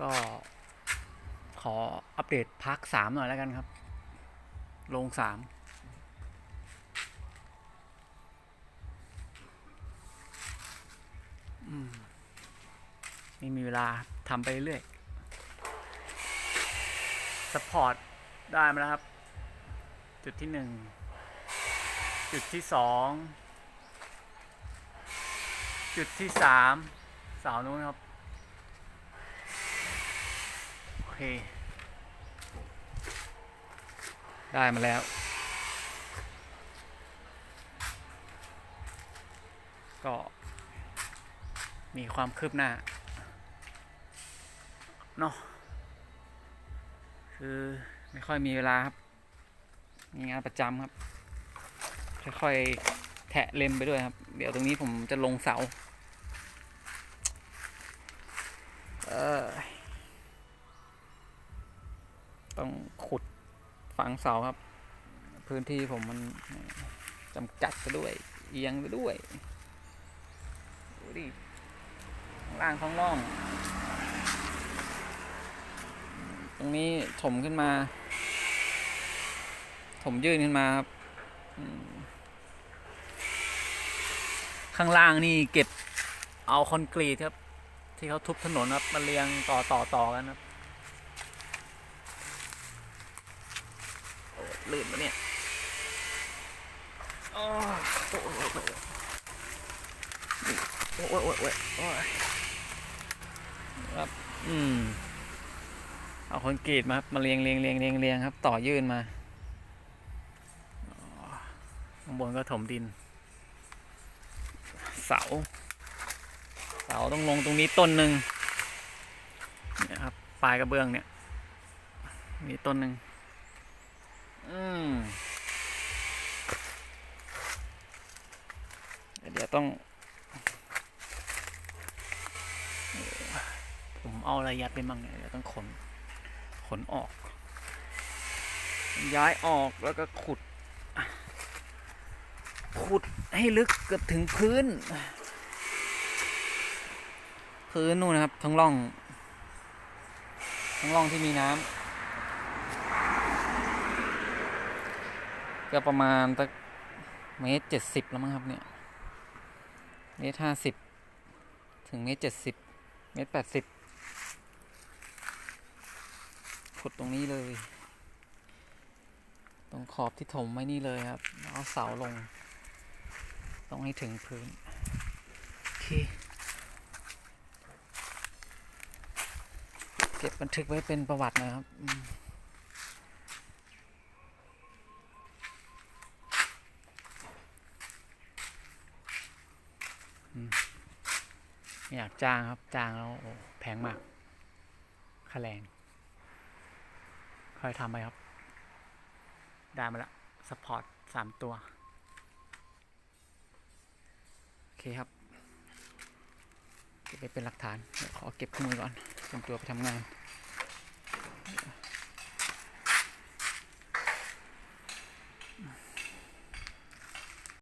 ก็ขออัปเดตพาร์คสามหน่อยแล้วกันครับ ลงสามอืมไม่มีเวลาทำไปเรื่อยสปอร์ตได้มาแล้วครับ จุดที่หนึ่งจุดที่สองจุดที่สามสาวนู้นครับ โอ เค ได้มาแล้ว ก็มีความคืบหน้าเนาะคือไม่ค่อยมีเวลาครับ มีงานประจำครับ ค่อยๆแทะเล็มไปด้วยครับ เดี๋ยวตรงนี้ผมจะลงเสา เออ ต้องขุดฝังเสาครับ พื้นที่ผมมันจำกัดไปด้วย เอียงไปด้วยดูดิข้างล่างข้างล่อง ตรงนี้ถมขึ้นมา ถมยื่นขึ้นมาครับข้างล่างนี่เก็บเอาคอนกรีตครับ ที่เขาทุบถนนครับมาเรียงต่อต่อต่อกันครับ ลื่นปะเนี่ยโอ้โหโอ้โหโอ้โหโอ้ยครับอืมเอาคอนกรีตมาครับมาเรียงเรียงเรียงเรียงเรียงครับ ต่อยื่นมาข้างบนก็ถมดิน เสา เสาต้องลงตรงนี้ต้นหนึ่งเนี่ยครับปลายกระเบื้องเนี่ย มีต้นหนึ่ง อืมเดี๋ยวต้อง ผมเอาอะไรยัดไปมั่งเนี่ยเดี๋ยวต้องขน ขนออก ย้ายออกแล้วก็ขุด ขุดให้ลึกเกือบถึงพื้น พื้นนู่นนะครับ ทั้งร่อง ทั้งร่องที่มีน้ำ ก็ประมาณตักเมตรเจ็ดสิบแล้วมั้งครับเนี่ยเมตรห้าสิบถึงเมตรเจ็ดสิบเมตรแปดสิบขุดตรงนี้เลย ตรงขอบที่ถมไว้นี่เลยครับแล้วเอาเสาลง ต้องให้ถึงพื้น โอเค เก็บบันทึกไว้เป็นประวัตินะครับอืมอืม ไม่อยากจ้างครับ จ้างแล้วโอ้แพงมากค่าแรงค่อยทำไปครับ ได้มาละสปอร์ตสามตัว โอเคครับ เก็บไปเป็นหลักฐาน ขอเก็บข้อมือก่อนเตรียมตัวไปทำงาน